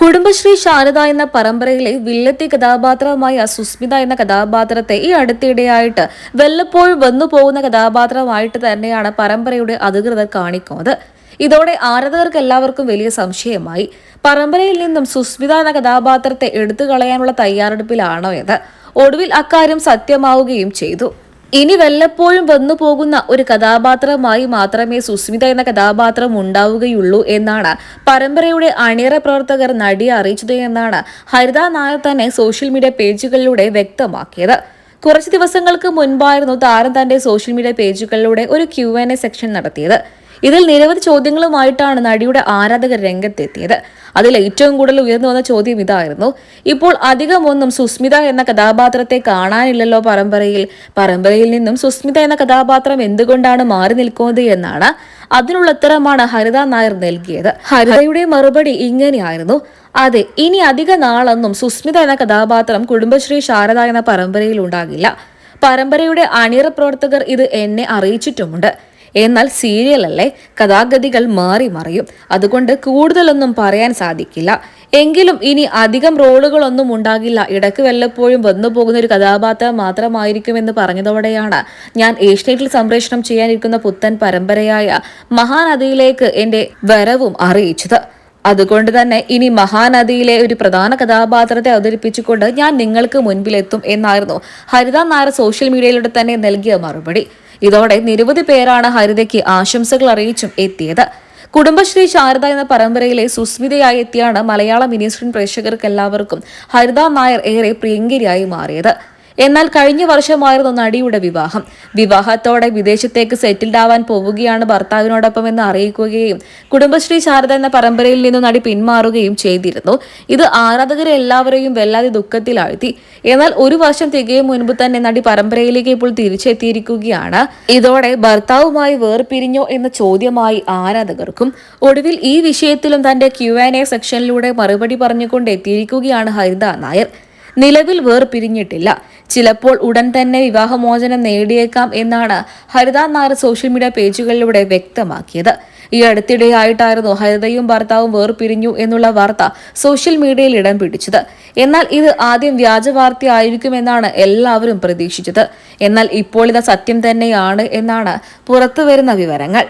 കുടുംബശ്രീ ശാരദ എന്ന പരമ്പരയിലെ വില്ലത്തി കഥാപാത്രമായ സുസ്മിത എന്ന കഥാപാത്രത്തെ ഈ അടുത്തിടെയായിട്ട് വല്ലപ്പോഴും വന്നു പോകുന്ന കഥാപാത്രമായിട്ട് തന്നെയാണ് പരമ്പരയുടെ അധികൃതർ കാണിക്കുന്നത്. ഇതോടെ ആരാധകർക്ക് എല്ലാവർക്കും വലിയ സംശയമായി. പരമ്പരയിൽ നിന്നും സുസ്മിത എന്ന കഥാപാത്രത്തെ എടുത്തു കളയാനുള്ള തയ്യാറെടുപ്പിലാണോ എന്ന്. ഒടുവിൽ അക്കാര്യം സത്യമാവുകയും ചെയ്തു. ഇനി വല്ലപ്പോഴും വന്നു പോകുന്ന ഒരു കഥാപാത്രമായി മാത്രമേ സുസ്മിത എന്ന കഥാപാത്രം ഉണ്ടാവുകയുള്ളൂ എന്നാണ് പരമ്പരയുടെ അണിയറ പ്രവർത്തകർ നടിയെ അറിയിച്ചത് എന്നാണ് ഹരിത നായർ തന്നെ സോഷ്യൽ മീഡിയ പേജുകളിലൂടെ വ്യക്തമാക്കിയത്. കുറച്ച് ദിവസങ്ങൾക്ക് മുൻപായിരുന്നു താരം തന്റെ സോഷ്യൽ മീഡിയ പേജുകളിലൂടെ ഒരു ക്യു എൻ എ സെക്ഷൻ നടത്തിയത്. ഇതിൽ നിരവധി ചോദ്യങ്ങളുമായിട്ടാണ് നടിയുടെ ആരാധകർ രംഗത്തെത്തിയത്. അതിൽ ഏറ്റവും കൂടുതൽ ഉയർന്നു വന്ന ചോദ്യം ഇതായിരുന്നു. ഇപ്പോൾ അധികമൊന്നും സുസ്മിത എന്ന കഥാപാത്രത്തെ കാണാനില്ലല്ലോ പരമ്പരയിൽ. പരമ്പരയിൽ നിന്നും സുസ്മിത എന്ന കഥാപാത്രം എന്തുകൊണ്ടാണ് മാറി നിൽക്കുന്നത് എന്നാണ് അതിനുള്ള ഉത്തരമാണ് ഹരിത നായർ നൽകിയത്. ഹരിതയുടെ മറുപടി ഇങ്ങനെയായിരുന്നു. അതെ ഇനി അധിക നാളൊന്നും സുസ്മിത എന്ന കഥാപാത്രം കുടുംബശ്രീ ശാരദ എന്ന പരമ്പരയിൽ ഉണ്ടാകില്ല. പരമ്പരയുടെ അണിയറ പ്രവർത്തകർ ഇത് എന്നെ അറിയിച്ചിട്ടുമുണ്ട്. എന്നാൽ സീരിയലല്ലേ? കഥാഗതികൾ മാറി മറിയും. അതുകൊണ്ട് കൂടുതലൊന്നും പറയാൻ സാധിക്കില്ല. എങ്കിലും ഇനി അധികം റോളുകളൊന്നും ഉണ്ടാകില്ല. ഇടയ്ക്ക് വല്ലപ്പോഴും വന്നു പോകുന്ന ഒരു കഥാപാത്രം മാത്രമായിരിക്കുമെന്ന് പറഞ്ഞതോടെയാണ് ഞാൻ ഏഷ്യനെറ്റിൽ സംപ്രേഷണം ചെയ്യാനിരിക്കുന്ന പുത്തൻ പരമ്പരയായ മഹാനദിയിലേക്ക് എന്റെ വരവും അറിയിച്ചത്. അതുകൊണ്ട് തന്നെ ഇനി മഹാനദിയിലെ ഒരു പ്രധാന കഥാപാത്രത്തെ അവതരിപ്പിച്ചുകൊണ്ട് ഞാൻ നിങ്ങൾക്ക് മുൻപിലെത്തും എന്നായിരുന്നു ഹരിത നായർ സോഷ്യൽ മീഡിയയിലൂടെ തന്നെ നൽകിയ മറുപടി. ഇതോടെ നിരവധി പേരാണ് ഹരിതയ്ക്ക് ആശംസകൾ അറിയിച്ചും എത്തിയത്. കുടുംബശ്രീ ശാരദ എന്ന പരമ്പരയിലെ സുസ്മിതയായി എത്തിയാണ് മലയാള മിനി സ്ക്രീൻ പ്രേക്ഷകർക്ക് എല്ലാവർക്കും ഹരിത നായർ ഏറെ പ്രിയങ്കരിയായി മാറിയത്. എന്നാൽ കഴിഞ്ഞ വർഷമായിരുന്നു നടിയുടെ വിവാഹം. വിവാഹത്തോടെ വിദേശത്തേക്ക് സെറ്റിൽഡ് ആവാൻ പോവുകയാണ് ഭർത്താവിനോടൊപ്പം എന്ന് അറിയിക്കുകയും കുടുംബശ്രീ ശാരദ എന്ന പരമ്പരയിൽ നിന്നും നടി പിന്മാറുകയും ചെയ്തിരുന്നു. ഇത് ആരാധകരെ എല്ലാവരെയും വല്ലാതെ ദുഃഖത്തിലാഴ്ത്തി. എന്നാൽ ഒരു വർഷം തികയും മുൻപ് തന്നെ നടി പരമ്പരയിലേക്ക് ഇപ്പോൾ തിരിച്ചെത്തിയിരിക്കുകയാണ്. ഇതോടെ ഭർത്താവുമായി വേർപിരിഞ്ഞോ എന്ന ചോദ്യമായി ആരാധകർക്കും ഒടുവിൽ ഈ വിഷയത്തിലും തന്റെ ക്യു ആൻഡ് എ സെക്ഷനിലൂടെ മറുപടി പറഞ്ഞുകൊണ്ട് എത്തിയിരിക്കുകയാണ് ഹരിത നായർ. നിലവിൽ വേർപിരിഞ്ഞിട്ടില്ല. ചിലപ്പോൾ ഉടൻ തന്നെ വിവാഹമോചനം നേടിയേക്കാം എന്നാണ് ഹരിത നായർ സോഷ്യൽ മീഡിയ പേജുകളിലൂടെ വ്യക്തമാക്കിയത്. ഈ അടുത്തിടെയായിട്ടായിരുന്നു ഹരിതയും ഭർത്താവും വേർപിരിഞ്ഞു എന്നുള്ള വാർത്ത സോഷ്യൽ മീഡിയയിൽ ഇടം പിടിച്ചത്. എന്നാൽ ഇത് ആദ്യം വ്യാജ വാർത്തയായിരിക്കുമെന്നാണ് എല്ലാവരും പ്രതീക്ഷിച്ചത്. എന്നാൽ ഇപ്പോൾ ഇത് സത്യം തന്നെയാണ് എന്നാണ് പുറത്തുവരുന്ന വിവരങ്ങൾ.